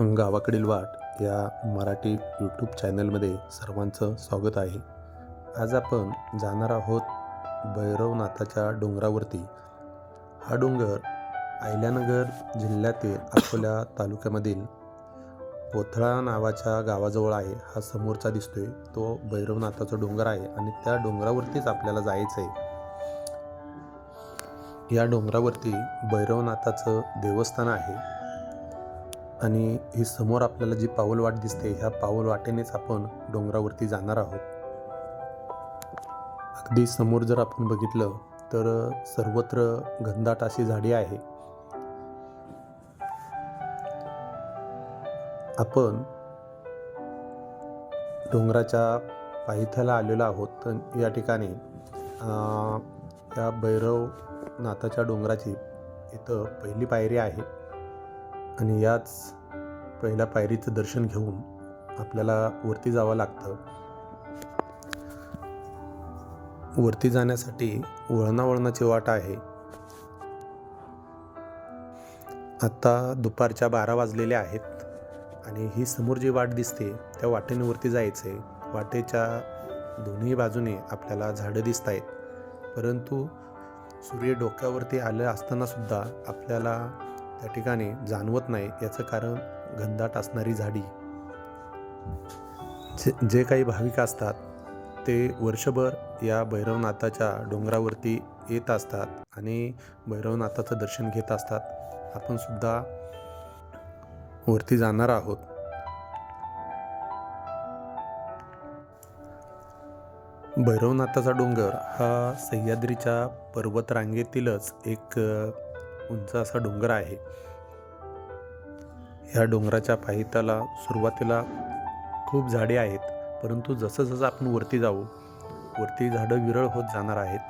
गावाकडील वाट या मराठी यूट्यूब चॅनलमध्ये सर्वांचं स्वागत आहे. आज आपण जाणार आहोत भैरवनाथाच्या डोंगरावरती. हा डोंगर अहिल्यानगर जिल्ह्यातील अकोला तालुक्यामधील पोथळा नावाच्या गावाजवळ आहे. हा समोरचा दिसतोय. तो भैरवनाथाचा डोंगर आहे आणि त्या डोंगरावरतीच आपल्याला जायचं आहे या डोंगरावरती भैरवनाथाचं देवस्थान आहे. आणि ही समोर आपल्याला जी पाऊल वाट दिसते ह्या पाऊल वाटेनेच आपण डोंगरावरती जाणार आहोत. अगदी समोर जर आपण बघितलं तर सर्वत्र घनदाट अशी झाडी आहे. आपण डोंगराच्या पायथ्याला आलेलो आहोत तर या ठिकाणी अं, या भैरवनाथाच्या डोंगराची इथं पहिली पायरी आहे. आणि याच पहिल्या पायरीचं दर्शन घेऊन आपल्याला वरती जावं लागतं. वरती जाण्यासाठी वळणावळणाची वाट आहे. आत्ता दुपारच्या बारा वाजलेल्या आहेत आणि ही समोर जी वाट दिसते त्या वाटेने वरती जायचं. आहे वाटेच्या दोन्ही बाजूने आपल्याला झाडं दिसत आहेत. परंतु सूर्य डोक्यावरती आलं असतानासुद्धा आपल्याला त्या ठिकाणी जाणवत नाही याचं कारण घनदाट असणारी झाडी. जे जे काही भाविक असतात ते वर्षभर या भैरवनाथाच्या डोंगरावरती येत असतात आणि भैरवनाथाचं दर्शन घेत असतात. आपण सुद्धा वरती जाणार आहोत. भैरवनाथाचा डोंगर हा सह्याद्रीच्या पर्वतरांगेतीलच एक उंच असा डोंगर आहे. ह्या डोंगराच्या पायथ्याला सुरुवातीला खूप झाडे आहेत परंतु जसं जसं आपण वरती जाऊ वरती झाडं विरळ होत जाणार आहेत.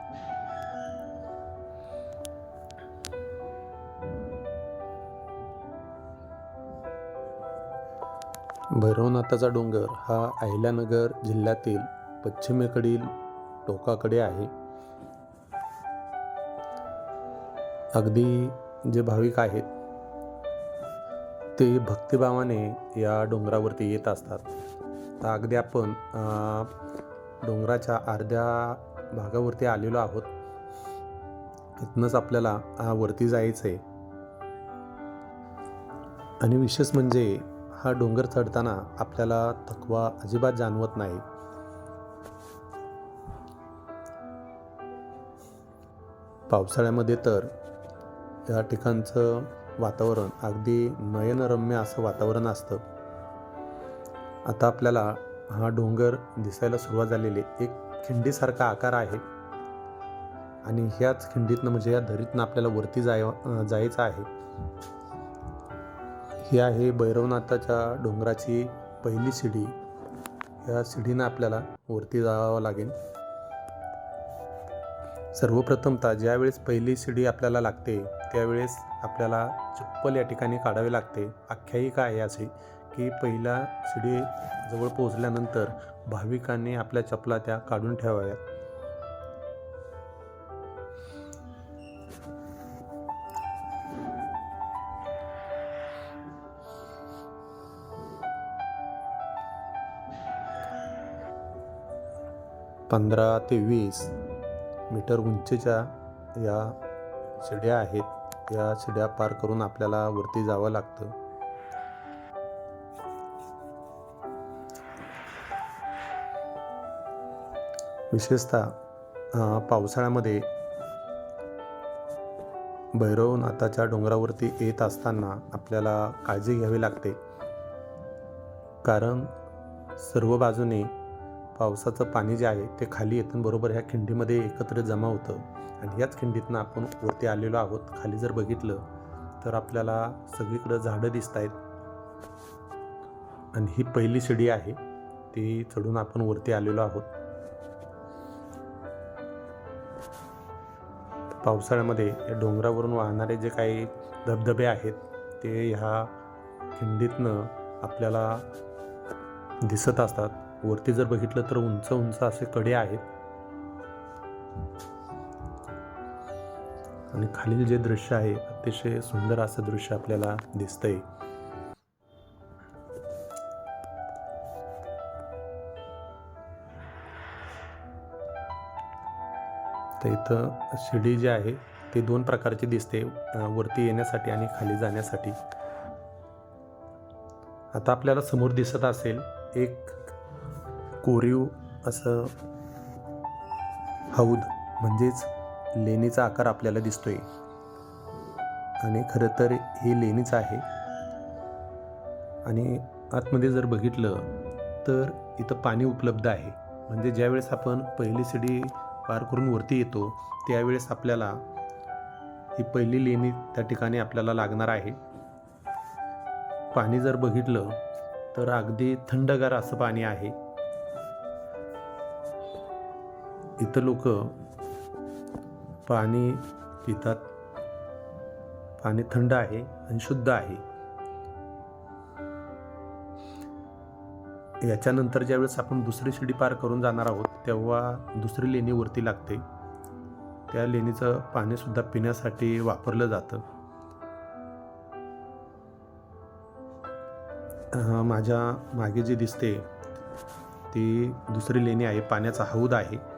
भैरवनाथाचा डोंगर हा अहिल्यानगर जिल्ह्यातील पश्चिमेकडील टोकाकडे आहे. अगदी जे भाविक आहेत ते भक्तिभावाने या डोंगरावरती येत असतात. तर अगदी आपण डोंगराच्या अर्ध्या भागावरती आलेलो आहोत. इथनंच आपल्याला वरती जायचं आहे आणि विशेष म्हणजे हा डोंगर चढताना आपल्याला थकवा अजिबात जाणवत नाही. पावसाळ्यामध्ये तर या ठिकाणचं वातावरण अगदी नयनरम्य असं वातावरण असतं. आता आपल्याला हा डोंगर दिसायला सुरुवात झालेली एक खिंडीसारखा आकार आहे. आणि ह्याच खिंडीतनं म्हणजे या धरीतनं आपल्याला वरती जाय जायचं आहे. ही आहे भैरवनाथाच्या डोंगराची पहिली शिडी. या शिडीनं आपल्याला वरती जावं लागेल. सर्वप्रथमतः ज्यावेळेस पहिली शिडी आपल्याला लागते त्यावेळेस आपल्याला चप्पल या ठिकाणी काढावी लागते. आख्यायिका आहे अशी की पहिला शिडी जवळ पोहोचल्यानंतर भाविकांनी आपल्या चपला त्या काढून ठेवाव्यात. पंधरा ते वीस मीटर उंचीच्या या शिड्या आहेत. या शिड्या पार करून आपल्याला वरती जावं लागतं. विशेषतः पावसाळ्यामध्ये भैरवनाथाच्या डोंगरावरती येत असताना आपल्याला काळजी घ्यावी लागते. कारण सर्व बाजूने पावसाचं पाणी जे आहे ते खाली येतं बरोबर ह्या खिंडीमध्ये एकत्र जमा होतं. आणि याच खिंडीतनं आपण वरती आलेलो आहोत. खाली जर बघितलं तर आपल्याला सगळीकडं झाडं दिसत आहेत. आणि ही पहिली शिडी आहे. ती चढून आपण वरती आलेलो आहोत. पावसाळ्यामध्ये या डोंगरावरून वाहणारे जे काही धबधबे आहेत ते ह्या खिंडीतनं आपल्याला दिसत असतात. वरती जर बघितलं तर उंच उंच असे कडे आहेत. आणि खालील जे दृश्य आहे अतिशय सुंदर असं दृश्य आपल्याला दिसतंय. तर इथं शिडी जी आहे ती दोन प्रकारची दिसते वरती येण्यासाठी आणि खाली जाण्यासाठी. आता आपल्याला समोर दिसत असेल एक कोरीव असं हौद म्हणजेच लेणीचा आकार आपल्याला दिसतोय. आणि खरं तर हे लेणीच आहे. आणि आतमध्ये जर बघितलं तर इथं पाणी उपलब्ध आहे. म्हणजे ज्यावेळेस आपण पहिली शिडी पार करून वरती येतो त्यावेळेस आपल्याला ही पहिली लेणी त्या ठिकाणी आपल्याला लागणार आहे. पाणी जर बघितलं तर अगदी थंडगार असं पाणी आहे. इथं लोक पाणी पितात. पाणी थंड आहे आणि शुद्ध आहे. याच्यानंतर ज्यावेळेस आपण दुसरी शिडी पार करून जाणार आहोत तेव्हा दुसरी लेणी वरती लागते. त्या लेणीचं पाणीसुद्धा पिण्यासाठी वापरलं जातं. माझ्या मागे जी दिसते ती दुसरी लेणी आहे पाण्याचा हौद आहे.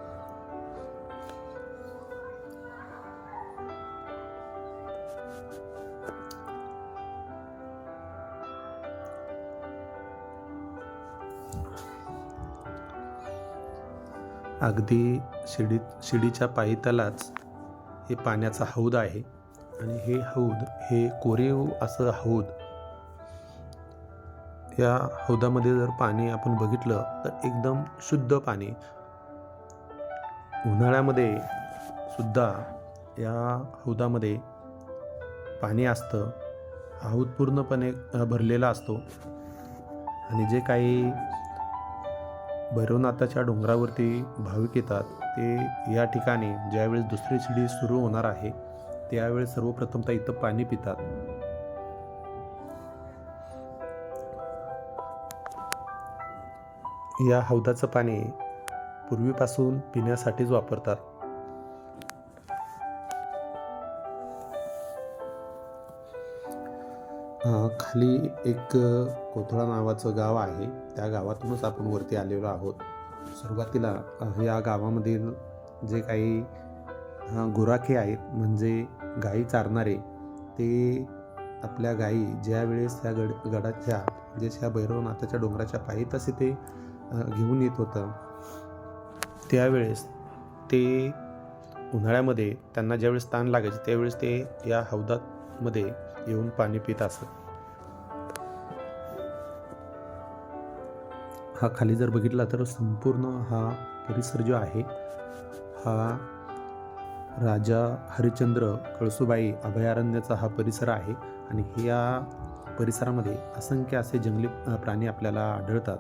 अगदी शिडी शिडीच्या पायीतलाच हे पाण्याचा हौद आहे. आणि हे हौद हे कोरीव असं हौद. या हौदामध्ये जर पाणी आपण बघितलं तर एकदम शुद्ध पाणी. उन्हाळ्यामध्ये सुद्धा या हौदामध्ये पाणी असतं. हौद पूर्णपणे भरलेला असतो. आणि जे काही भैरवनाथाच्या डोंगरावरती भाविक येतात. ते या ठिकाणी ज्यावेळेस दुसरी शिडी सुरू होणार आहे त्यावेळेस सर्वप्रथमतः इथं पाणी पितात. या हौदाचं पाणी पूर्वीपासून पिण्यासाठीच वापरतात. खाली एक कोथळा नावाचं गाव आहे. त्या गावातूनच आपण वरती आलेलो आहोत. सुरुवातीला या गावामधील जे काही गुराखे आहेत म्हणजे गाई चारणारे ते आपल्या गायी ज्यावेळेस त्या गड गडाच्या जे ह्या भैरवनाथाच्या डोंगराच्या पायी तसे ते घेऊन येत होतं त्यावेळेस ते उन्हाळ्यामध्ये त्यांना ज्यावेळेस ताण लागायचे त्यावेळेस ते या हौदामध्ये येऊन पाणी पित असत. हा खाली जर बघितला तर संपूर्ण हा परिसर जो आहे हा राजा हरिश्चंद्र कळसुबाई अभयारण्याचा हा परिसर आहे आणि या परिसरामध्ये असंख्य असे जंगली प्राणी आपल्याला आढळतात.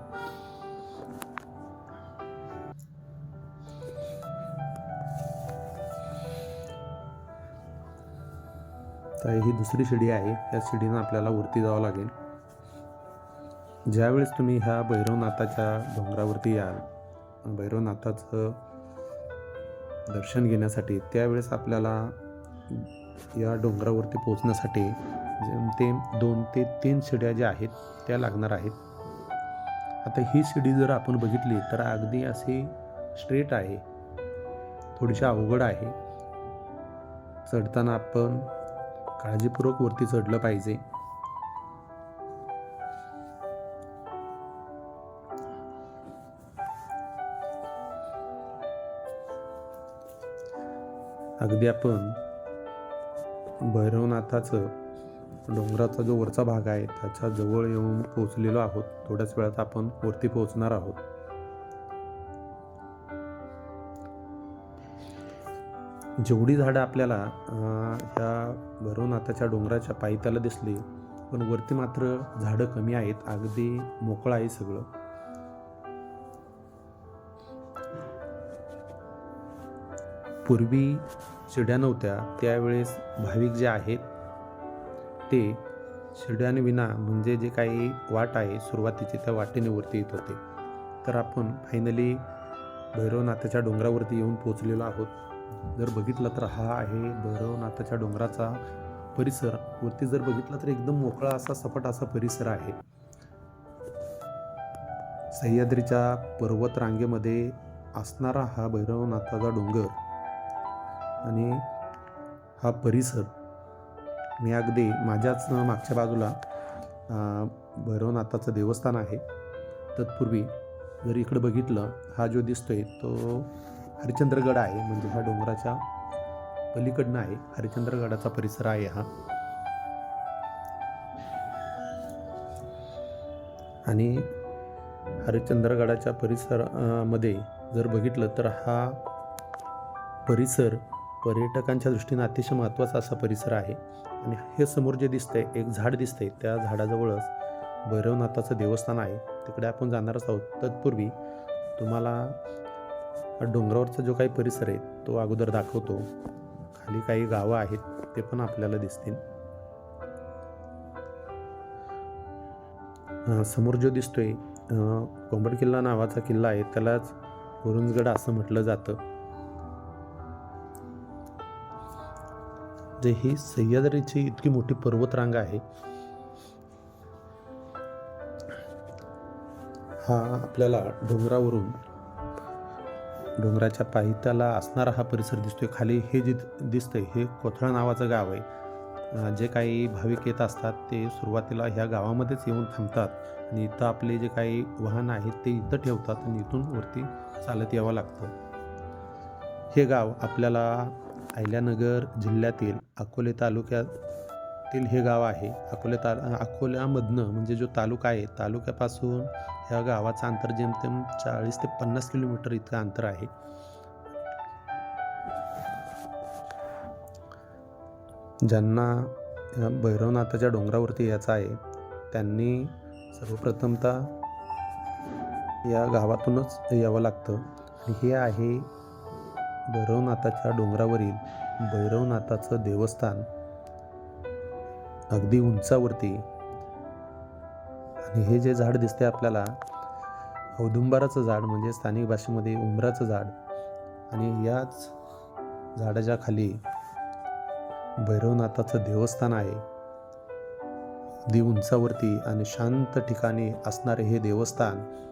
तर ही दुसरी शिडी आहे. या शिडीनं आपल्याला वरती जावं लागेल. ज्यावेळेस तुम्ही ह्या भैरवनाथाच्या डोंगरावरती याल भैरवनाथाचं दर्शन घेण्यासाठी त्यावेळेस आपल्याला या डोंगरावरती पोचण्यासाठी ते दोन ते तीन शिड्या ज्या आहेत त्या लागणार आहेत. आता ही शिडी जर आपण बघितली तर अगदी अशी स्ट्रेट आहे. थोडीशी अवघड आहे. चढताना आपण काळजीपूर्वक वरती चढलं पाहिजे. अगदी आपण भैरवनाथाचं डोंगराचा जो वरचा भाग आहे त्याच्याजवळ येऊन पोहोचलेलो आहोत. थोड्याच वेळात आपण वरती पोहोचणार आहोत. जेवढी झाडं आपल्याला अं, ह्या भैरवनाथाच्या डोंगराच्या पायथ्याला दिसली पण वरती मात्र झाडं कमी आहेत. अगदी मोकळं आहे सगळं. पूर्वी शिड्या नव्हत्या. त्यावेळेस भाविक जे आहेत ते शिड्यांविना म्हणजे जे काही वाट आहे सुरुवातीची त्या वाटेने वरती येत होते. तर आपण फायनली भैरवनाथाच्या डोंगरावरती येऊन पोचलेलो आहोत. जर बघितलं तर हा आहे भैरवनाथाच्या डोंगराचा परिसर. वरती जर बघितलं तर एकदम मोकळा असा सपाट असा परिसर आहे. सह्याद्रीच्या पर्वत रांगेमध्ये असणारा हा भैरवनाथाचा डोंगर आणि हा परिसर. मी अगदी माझ्याच मागच्या बाजूला भैरवनाथाचं देवस्थान आहे. तत्पूर्वी जर इकडं बघितलं हा जो दिसतोय तो हरिश्चंद्रगड आहे म्हणजे ह्या डोंगराच्या पलीकडनं आहे. हरिश्चंद्रगडाचा परिसर आहे हा. आणि हरिश्चंद्रगडाच्या परिसरामध्ये जर बघितलं तर हा परिसर पर्यटकांच्या दृष्टीने अतिशय महत्त्वाचा असा परिसर आहे. आणि हे समोर जे दिसतंय एक झाड दिसतंय त्या झाडाजवळच भैरवनाथाचं देवस्थान आहे. तिकडे आपण जाणारच आहोत. तत्पूर्वी तुम्हाला डोंगरावरचा जो काही परिसर आहे तो अगोदर दाखवतो. खाली काही गावं आहेत ते पण आपल्याला दिसतील. समोर जो दिसतोय कोंबड किल्ला नावाचा किल्ला आहे त्यालाच हुरुंजगड असं म्हटलं जातं. जे ही सह्याद्रीची इतकी मोठी पर्वतरांग आहे हा आपल्याला डोंगरावरून डोंगराच्या पायथ्याला असणारा हा परिसर दिसतोय. खाली हे जे दिसतंय हे कोथळा नावाचं गाव आहे. जे काही भाविक येत असतात ते सुरुवातीला ह्या गावामध्येच येऊन थांबतात आणि इथं आपले जे काही वाहन आहेत ते इथं ठेवतात आणि इथून वरती चालत यावं लागतं. हे गाव आपल्याला अहिल्यानगर जिल्ह्यातील अकोले तालुक्यात तील हे गाव आहे. अकोले ता अकोल्यामधनं म्हणजे जो तालुका आहे तालुक्यापासून ह्या गावाचं अंतर जेमतेम चाळीस ते पन्नास किलोमीटर इतकं अंतर आहे. ज्यांना भैरवनाथाच्या डोंगरावरती यायचं आहे त्यांनी सर्वप्रथमता या गावातूनच यावं लागतं. आणि हे आहे भैरवनाथाच्या डोंगरावरील भैरवनाथाचं देवस्थान. अगदी उंचावरती. आणि हे जे झाड दिसते आपल्याला औदुंबराचं झाड म्हणजे स्थानिक भाषेमध्ये उंबराचं झाड. आणि याच झाडाच्या खाली भैरवनाथाचं देवस्थान आहे. अगदी उंचावरती आणि शांत ठिकाणी असणारे हे देवस्थान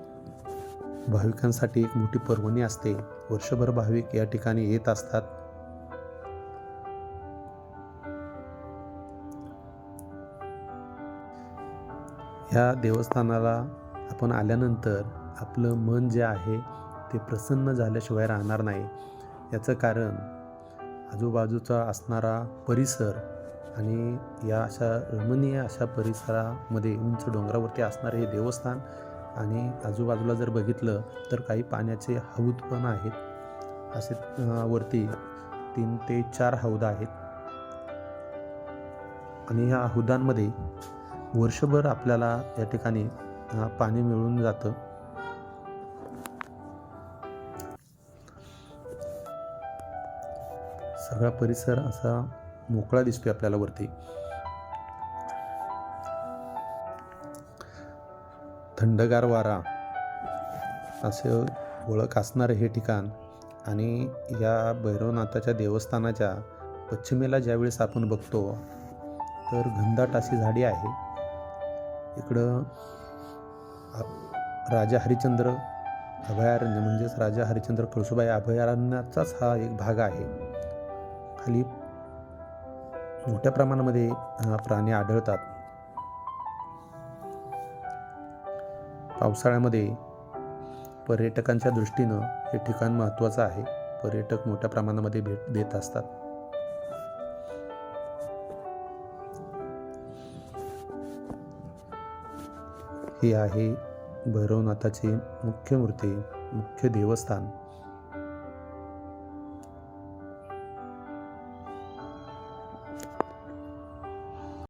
भाविकांसाठी एक मोठी पर्वणी असते. वर्षभर भाविक या ठिकाणी येत असतात. ह्या देवस्थानाला आपण आल्यानंतर आपलं मन जे आहे ते प्रसन्न झाल्याशिवाय राहणार नाही. याचं कारण आजूबाजूचा असणारा परिसर आणि या अशा रमणीय अशा परिसरामध्ये उंच डोंगरावरती असणारे हे देवस्थान आणि आजूबाजूला जर बघितलं तर काही पाण्याचे हौद पण आहेत. असे वरती तीन ते चार हौद आहेत. आणि ह्या हौदांमध्ये वर्षभर आपल्याला या ठिकाणी पाणी मिळून जातं. सगळा परिसर असा मोकळा दिसतोय आपल्याला वरती. थंडगार वारा असे ओळख असणारं हे ठिकाण आणि या भैरवनाथाच्या देवस्थानाच्या पश्चिमेला ज्यावेळेस आपण बघतो तर घनदाट अशी झाडी आहे. इकडं राजा हरिश्चंद्र अभयारण्य म्हणजेच राजा हरिश्चंद्र कळसुबाई अभयारण्याचाच हा एक भाग आहे. खाली मोठ्या प्रमाणामध्ये प्राणी आढळतात. पावसाळ्यामध्ये पर्यटकांच्या दृष्टीनं हे ठिकाण महत्त्वाचं आहे. पर्यटक मोठ्या प्रमाणामध्ये भेट देत असतात. हे आहे भैरवनाथाचे मुख्य मूर्ती मुख्य देवस्थान.